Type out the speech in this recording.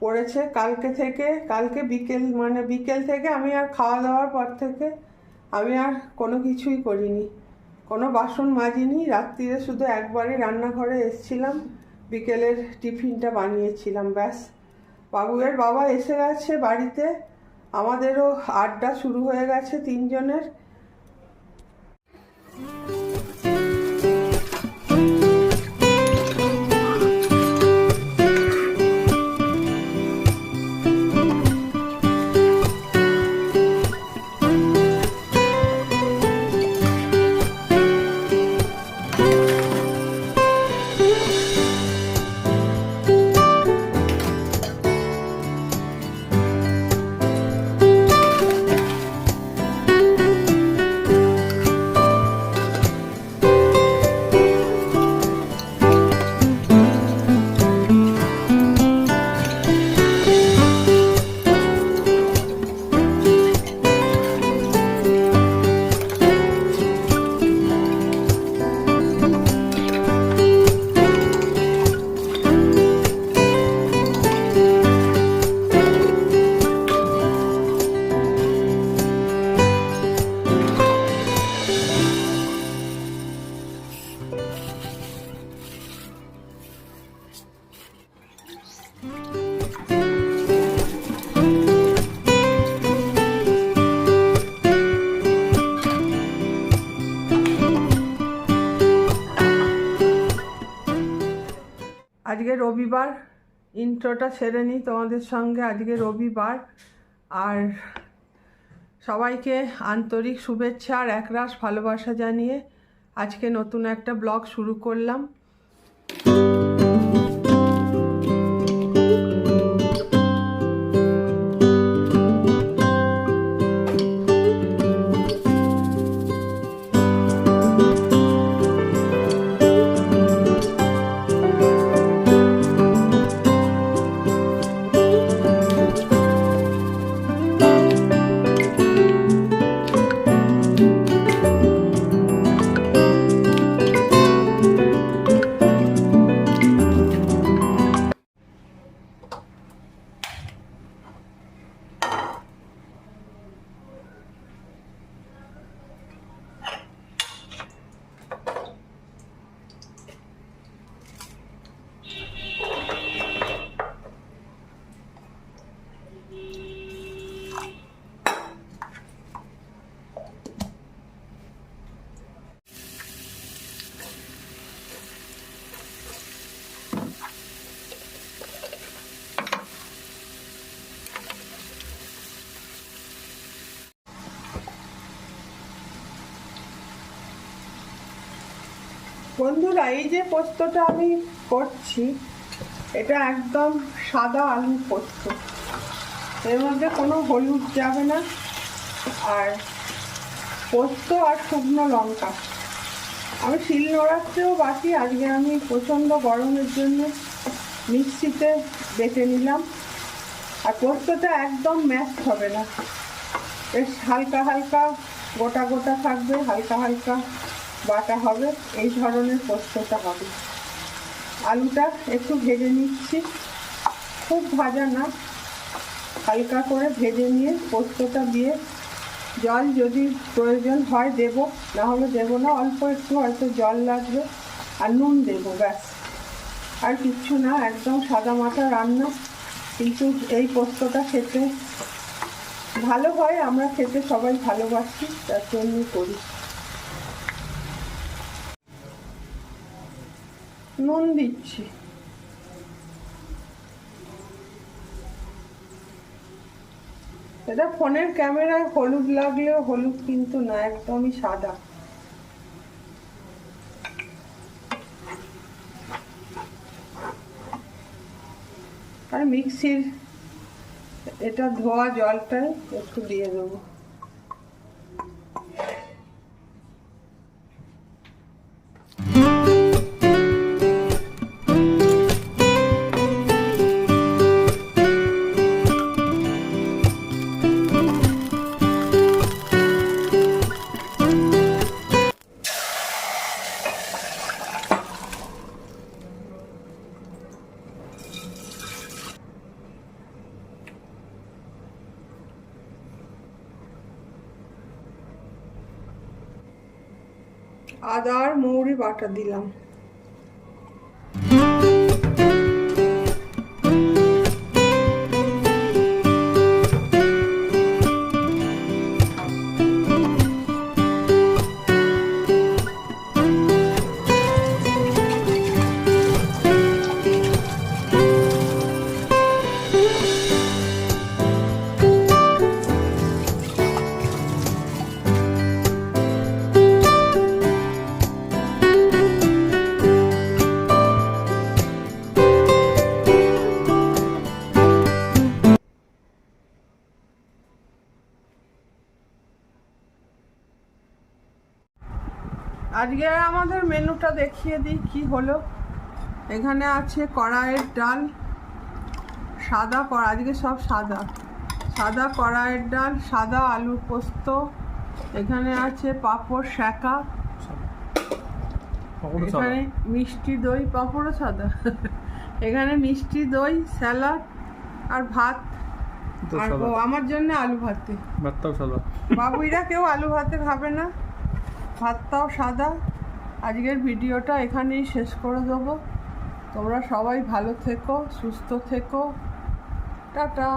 পড়েছে, কালকে থেকে, কালকে বিকেল মানে বিকেল থেকে আমি আর খাওয়া দাওয়ার পর থেকে আমি আর কোনো কিছুই করিনি। কোনো বাসন মাজিনি, রাত্রিরে শুধু একবারই রান্নাঘরে এসছিলাম, বিকেলের টিফিনটা বানিয়েছিলাম, ব্যাস। বাবুয়ের বাবা এসে গেছে বাড়িতে, আমাদেরও আড্ডা শুরু হয়ে গেছে তিনজনের। আজকে রবিবার। ইন্ট্রোটা সেরে নিই তোমাদের সঙ্গে। আজকে রবিবার। আর সবাইকে আন্তরিক শুভেচ্ছা আর একরাশ ভালোবাসা জানিয়ে আজকে নতুন একটা ব্লগ শুরু করলাম। বন্ধুরা, এই যে পোস্তটা আমি করছি, এটা একদম সাদা আলু পোস্ত। এর মধ্যে কোনো হলুদ যাবে না, আর পোস্ত আর শুকনো লঙ্কা। আমি শিল নোড়াচ্ছেও বাকি, আজকে আমি প্রচণ্ড গরমের জন্য মিক্সিতে বেটে নিলাম। আর পোস্তটা একদম ম্যাশ হবে না। বেশ হালকা হালকা, গোটা গোটা থাকবে, হালকা হালকা। বাটা হবে, এই ধরনের পোস্তটা হবে। আলুটা একটু ভেজে নিচ্ছি। খুব ভাজা না, হালকা করে ভেজে নিয়ে পোস্তটা দিয়ে জল যদি প্রয়োজন হয় দেব, না হলে দেবো না, অল্প একটু হয়তো জল লাগবে, আর নুন দেবো, ব্যাস। আর কিচ্ছু না, একদম সাদা মাথা রান্না, কিন্তু এই পোস্তটা খেতে ভালো হয়, আমরা খেতে সবাই ভালোবাসি, তার জন্য করি। নুন দিচ্ছি। এটা ফোনের ক্যামেরায় হলুদ লাগলেও হলুদ কিন্তু না, একদমই সাদা। আর মিক্সির এটা ধোয়া জলটাই একটু দিয়ে দেবো। আদা আর মৌরি বাটা দিলাম। আজকে আমাদের মেনুটা দেখিয়ে দিই কি হলো। এখানে আছে কড়াইয়ের ডাল সাদা কড়া আজকে সব সাদা। সাদা কড়াইয়ের ডাল সাদা আলু পোস্ত এখানে আছে পাঁপড় শাঁকা এখানে মিষ্টি দই পাঁপড়ও সাদা। এখানে মিষ্টি দই স্যালাড আর ভাত। আর আমার জন্য আলু ভাতে। বাবুইরা কেউ আলু ভাতে খাবে না? ভাতটাও সাদা। আজকের ভিডিওটা এখানেই শেষ করে দেবো। তোমরা সবাই ভালো থেকো, সুস্থ থেকো। টাটা।